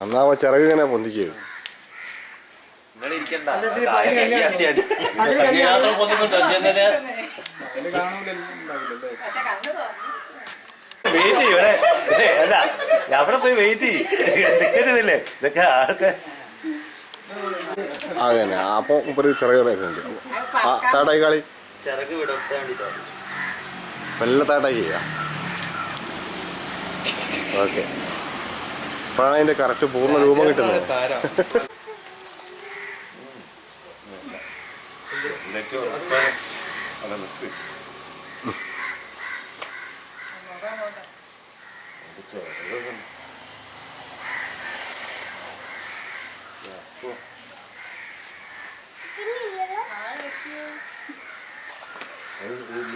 എന്നാ അവ ചിറക് ഇങ്ങനെ വെയിറ്റ് അല്ല അവിടെ പോയി വെയിറ്റ് ഇതൊക്കെ ആൾക്ക്. അങ്ങനെ അപ്പൊ ഒരു ചിറകുകളൊക്കെ ഉണ്ട് ആ താടായി കളി. ചിറക് മെല്ലെ താടായി ചെയ്യാ. ഓക്കെ. അപ്പോഴാണ് അതിന്റെ കറക്റ്റ് പൂർണ രൂപം കിട്ടുന്നത്. താരം?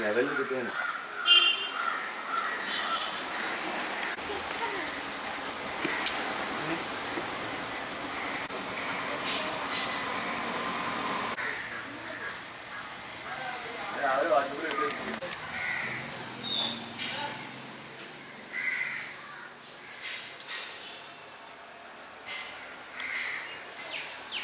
ലെവലിൽ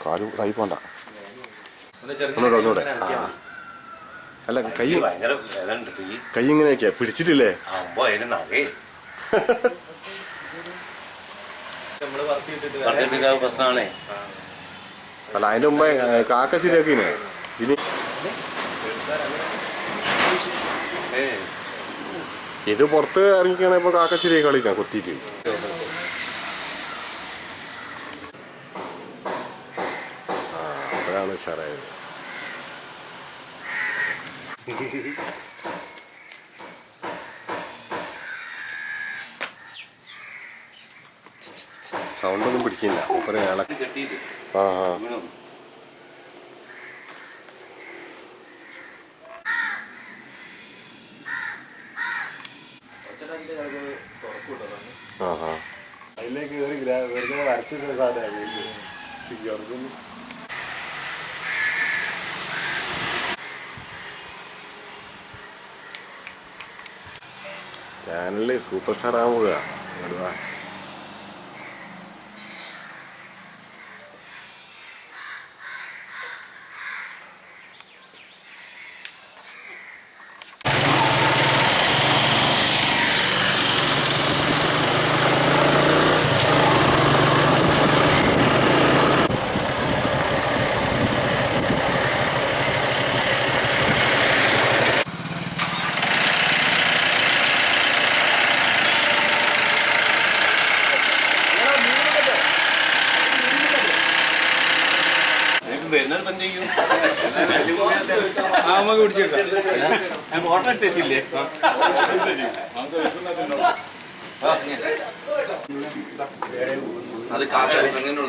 കാലും കൈ പോണ്ട. ആ. അല്ല കൈ കൈ ഇങ്ങനെയൊക്കെയാ? പിടിച്ചിട്ടില്ലേ? പ്രശ്നമാണേ അല്ല അതിന്റെ മുമ്പേ കാക്ക ശരിയാക്കിനെ ഇനി ഇത് പുറത്ത് ഇറങ്ങിക്കാണ് ഇപ്പൊ കാക്ക ശരിയാക്കി കളിക്കാം കൊത്തിയിട്ട് ആ അപ്പോഴാണ് ഉഷാറായത് സൗണ്ട് ഒന്നും പിടിക്കില്ല മൂപ്പര് ആളെ ആ ആ. വീണു. ആ ആ. അതിലേക്ക് വരച്ചിട്ട് വെറുതെ വരച്ചിരുന്ന സാധനമാണ് ചാനലിൽ സൂപ്പർ സ്റ്റാർ ആകാൻ നമുക്ക് പിടിച്ചിട്ടാ മോട്ടർ ഇട്ടില്ലേ അത് കാക്ക അങ്ങനെ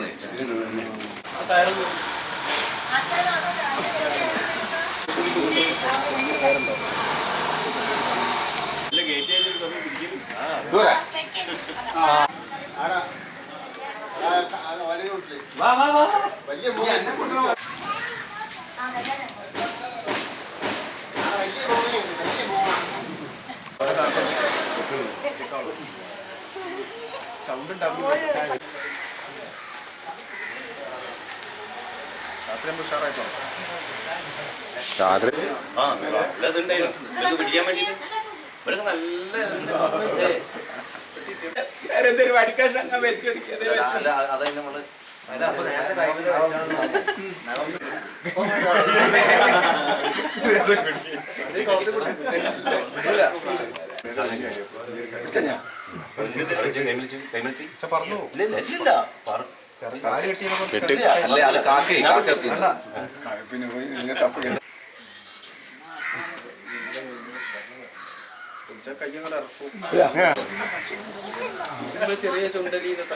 വാ വാ വാ രാത്രി ആ നല്ല ഇതുണ്ടായിരുന്നു. ഇവർക്ക് പിടിക്കാൻ വേണ്ടിയിട്ട് ഇവർക്ക് നല്ല ഇതുണ്ട്. ഏ, വേറെ എന്തൊരു വടിക്കഷ്ണം വെച്ചെടുക്കിയത് അല്ല, അപ്പൊ നേരത്തെ പിന്നെ ചെറിയ ചുണ്ടലി ഇതൊക്കെ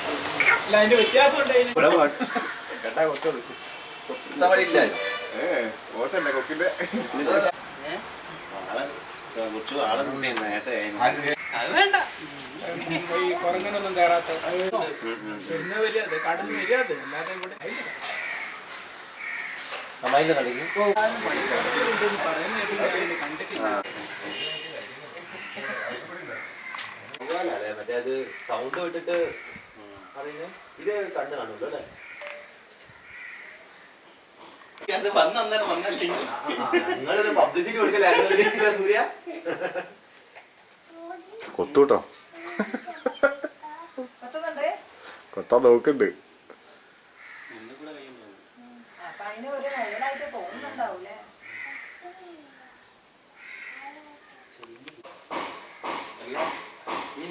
അതിന്റെ വ്യത്യാസം ഉണ്ടായിരുന്നു ഓസല്ലേ കൊക്കിന്റെ? കുറച്ച് ആളെ നിന്നേ നേരത്തെ അത് വേണ്ട. ഈ കുറങ്ങനൊന്നും കയറാത്ത വരിക അത് കടന്ന് വരിക അത് അല്ലാതെ ഇവിടെ അമ്മായിന്റെ കളിക്ക് മറ്റേ അത് സൗണ്ട് വിട്ടിട്ട് ഇത് കണ്ണ് കാണുമല്ലോ അല്ലേ? അത് വന്ന് അന്നേരം വന്നല്ലേ നിങ്ങളൊരു പബ്ലിസിറ്റി കൊടുക്കല്ലേ? സൂര്യ? കൊത്തൂട്ടോ. കൊത്താൻ നോക്കുന്നുണ്ട്.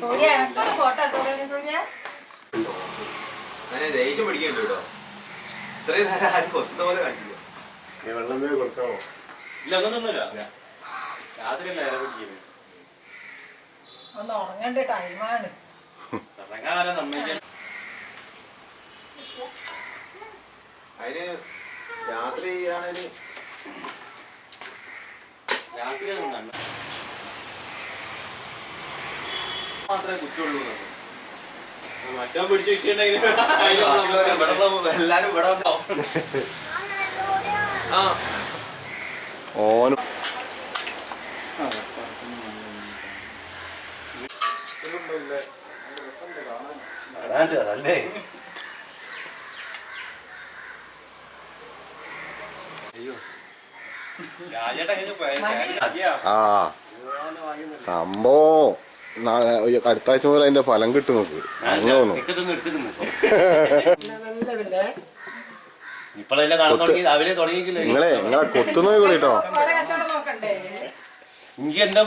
സൂര്യ ഫോട്ടോ എടുത്തോളൂ സൂര്യ? ഞാൻ ദേഷ്യം പിടിക്കണ്ടോ കേട്ടോ ഇത്രയും നേരം ആരും കൊത്തുന്ന പോലെ കാണിച്ചില്ല? വെള്ളം കൊടുക്കാമോ ഇല്ല അങ്ങനൊന്നുമില്ല രാത്രി അല്ല പിടിക്കുന്നത് ഒന്ന് ഉറങ്ങേണ്ട ടൈമാണ് ഇറങ്ങാതെ സമ്മതിക്കാൻ അതിന് രാത്രി ആണേൽ രാത്രി മാത്രമേ കുറ്റുള്ളൂ മറ്റോ പിടിച്ചു വെച്ചിട്ടുണ്ടെങ്കിൽ എല്ലാരും ഇവിടെ വന്നോ ആ. ഓനും അതല്ലേ സംഭവം. അടുത്ത ആഴ്ച മുതൽ അതിന്റെ ഫലം കിട്ടും നോക്ക് അങ്ങനെ തോന്നുന്നു. നിങ്ങളെ നിങ്ങളെ കൊത്തുന്നത് കേട്ടോ. ഇഞ്ചി എന്താ